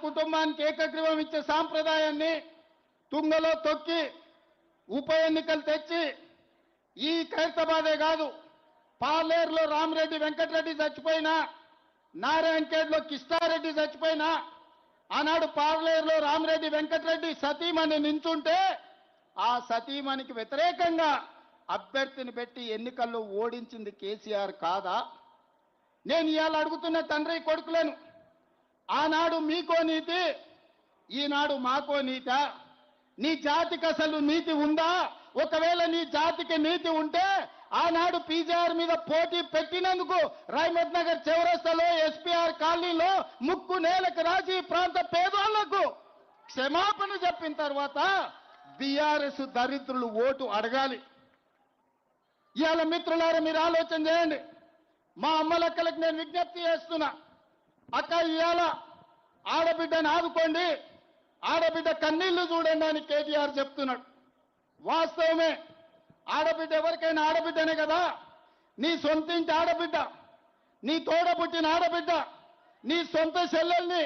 కుటుంబానికి ఏకగ్రీవం ఇచ్చే సాంప్రదాయాన్ని తుంగలో తొక్కి ఉప ఎన్నికలు తెచ్చి ఈ ఖైరతాబాదే కాదు పార్లేరులో రామరెడ్డి వెంకటరెడ్డి చచ్చిపోయినా నారాయణఖేడ్లో కిష్టారెడ్డి చచ్చిపోయినా ఆనాడు పార్లేరులో రామరెడ్డి వెంకటరెడ్డి సతీమణి నించుంటే ఆ సతీమణికి వ్యతిరేకంగా అభ్యర్థిని పెట్టి ఎన్నికల్లో ఓడించింది కేసీఆర్ కాదా? నేను ఇవాళ అడుగుతున్న తండ్రి కొడుకులను ఆనాడు మీకో నీతి ఈనాడు మాకో నీత. నీ జాతికి అసలు నీతి ఉందా? ఒకవేళ నీ జాతికి నీతి ఉంటే ఆనాడు పీజీఆర్ మీద పోటీ పెట్టినందుకు రాయమద్ నగర్ చౌరస్తలో ఎస్పీఆర్ కాలనీలో ముక్కు నేలకు రాజీ ప్రాంత పేదోళ్ళకు క్షమాపణ చెప్పిన తర్వాత బీఆర్ఎస్ దరిద్రులు ఓటు అడగాలి. ఇవాళ మిత్రులారా మీరు ఆలోచన చేయండి. మా అమ్మలక్కలకు నేను విజ్ఞప్తి చేస్తున్నా. అక్క ఇవాళ ఆడబిడ్డని ఆదుకోండి. ఆడబిడ్డ కన్నీళ్ళు చూడండి అని కేటీఆర్ చెప్తున్నాడు. వాస్తవమే ఆడబిడ్డ ఎవరికైనా ఆడబిడ్డనే కదా? నీ సొంతింటి ఆడబిడ్డ నీ తోడ పుట్టిన ఆడబిడ్డ నీ సొంత చెల్లెల్ని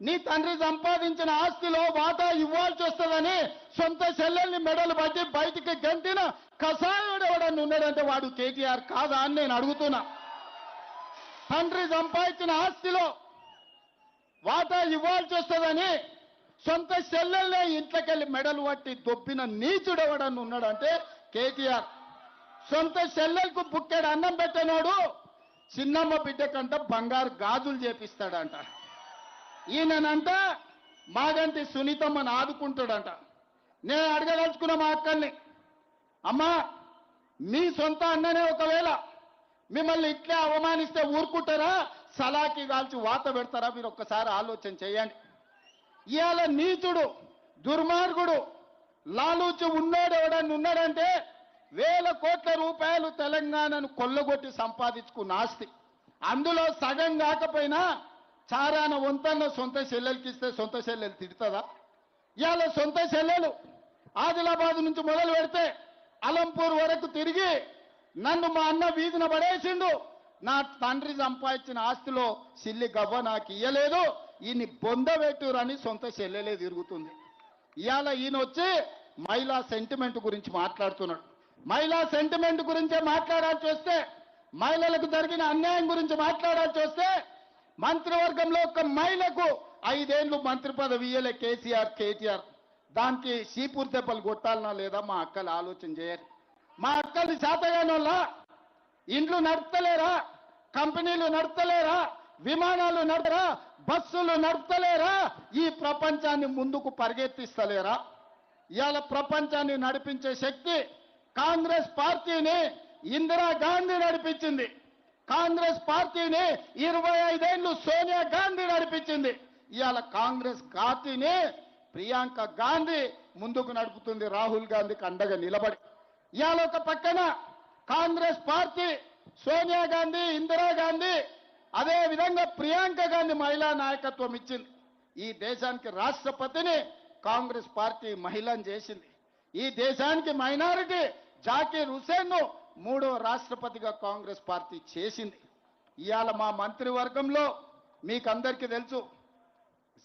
నీ తండ్రి సంపాదించిన ఆస్తిలో వాటా ఇవ్వాల్సి వస్తుందని సొంత చెల్లెల్ని మెడలు పట్టి బయటికి గంటిన కషాయుడు ఎవడన్నా ఉన్నాడంటే వాడు కేటీఆర్ కాదా అని నేను అడుగుతున్నా. తండ్రి సంపాదించిన ఆస్తిలో వాటా ఇవ్వాల్సి వస్తుందని సొంత చెల్లెల్లే ఇంట్లోకెళ్ళి మెడలు పట్టి దొబ్బిన నీచుడెవడని ఉన్నాడంటే కేటీఆర్. సొంత చెల్లెలకు బుక్కెడు అన్నం పెట్టినోడు చిన్నమ్మ బిడ్డ కంట బంగారు గాజులు చేపిస్తాడంట. ఈయననంట మాగంటి సునీతమ్మని ఆదుకుంటాడంట. నేను అడగదలుచుకున్న మా అక్కల్ని అమ్మా మీ సొంత అన్ననే ఒకవేళ మిమ్మల్ని ఇట్లే అవమానిస్తే ఊరుకుంటారా? సలాకి కాల్చి వాత పెడతారా? మీరు ఒక్కసారి ఆలోచన చేయండి. ఇవాళ నీచుడు దుర్మార్గుడు లాలూచి ఉన్నాడు ఎవడని ఉన్నాడంటే వేల కోట్ల రూపాయలు తెలంగాణను కొల్లగొట్టి సంపాదించుకున్న ఆస్తి. అందులో సగం కాకపోయినా చారాన వంతన్న సొంత చెల్లెలకి ఇస్తే సొంత చెల్లెలు తిడుతుందా? ఇవాళ సొంత చెల్లెలు ఆదిలాబాద్ నుంచి మొదలు పెడితే అలంపూర్ వరకు తిరిగి నన్ను మా అన్న వీధిన పడేసిండు. నా తండ్రి సంపాదించిన ఆస్తిలో సిల్లి గవ్వ నాకు ఇయ్యలేదు. ఈయన్ని బొందబెట్టురని సొంత చెల్లెలే తిరుగుతుంది. ఇవాళ ఈయన వచ్చి మహిళా సెంటిమెంట్ గురించి మాట్లాడుతున్నాడు. మహిళా సెంటిమెంట్ గురించే మాట్లాడాల్సి వస్తే మహిళలకు జరిగిన అన్యాయం గురించి మాట్లాడాల్సి వస్తే మంత్రివర్గంలో ఒక మహిళకు ఐదేళ్ళు మంత్రి పదవి ఇయ్యలే కేసీఆర్ కేటీఆర్. దానికి సీపూర్ దెబ్బలు కొట్టాలనా లేదా మా అక్కలు ఆలోచన చేయరు. మా అక్కలు శాతగానోళ్ళ ఇండ్లు నడపలేరా కంపెనీలు నడపలేరా విమానాలు నడపరా బస్సులు నడపలేరా ఈ ప్రపంచాన్ని ముందుకు పరిగెత్తిస్తలేరా? ఇవాళ ప్రపంచాన్ని నడిపించే శక్తి కాంగ్రెస్ పార్టీని ఇందిరా గాంధీ నడిపించింది. కాంగ్రెస్ పార్టీని ఇరవై ఐదేళ్ళు సోనియా గాంధీ నడిపించింది. ఇవాళ కాంగ్రెస్ పార్టీని ప్రియాంక గాంధీ ముందుకు నడుపుతుంది రాహుల్ గాంధీకి అండగా నిలబడి. ఇవాళ ఒక పక్కన కాంగ్రెస్ పార్టీ సోనియా గాంధీ ఇందిరా గాంధీ అదే విధంగా ప్రియాంక గాంధీ మహిళా నాయకత్వం ఇచ్చింది. ఈ దేశానికి రాష్ట్రపతిని కాంగ్రెస్ పార్టీ మహిళను చేసింది. ఈ దేశానికి మైనారిటీ జాకీర్ హుసేన్ను మూడో రాష్ట్రపతిగా కాంగ్రెస్ పార్టీ చేసింది. ఇవాళ మా మంత్రివర్గంలో మీకందరికీ తెలుసు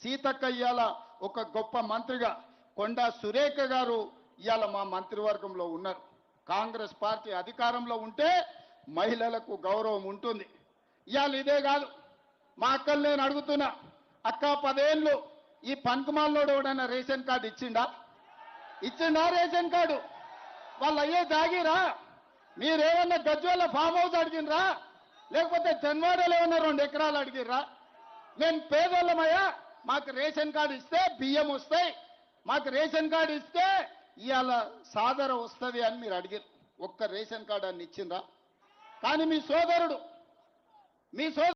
సీతక్క ఇవాళ ఒక గొప్ప మంత్రిగా కొండా సురేఖ గారు ఇవాళ మా మంత్రివర్గంలో ఉన్నారు. కాంగ్రెస్ పార్టీ అధికారంలో ఉంటే మహిళలకు గౌరవం ఉంటుంది. ఇవాళ ఇదే కాదు. మా అక్కలు నేను అడుగుతున్నా. అక్క పదేళ్ళు ఈ పనికిమాలోడు ఎవడైనా రేషన్ కార్డు ఇచ్చిండా? ఇచ్చిండా రేషన్ కార్డు? వాళ్ళు అయ్యే తాగిరా మీరేమన్నా గజ్వేల ఫామ్ హౌస్ అడిగినరా లేకపోతే జన్వాడలో ఏమన్నా రెండు ఎకరాలు అడిగిర్రా మేము పేదోళ్ళమయ్యా మాకు రేషన్ కార్డు ఇస్తే బియ్యం వస్తాయి. మాకు రేషన్ కార్డు ఇస్తే ఇవాళ సాదర వస్తుంది అని మీరు అడిగారు ఒక్క రేషన్ కార్డు అని ఇచ్చిండ్రా? కానీ మీ సోదరుడు మీ సోదరు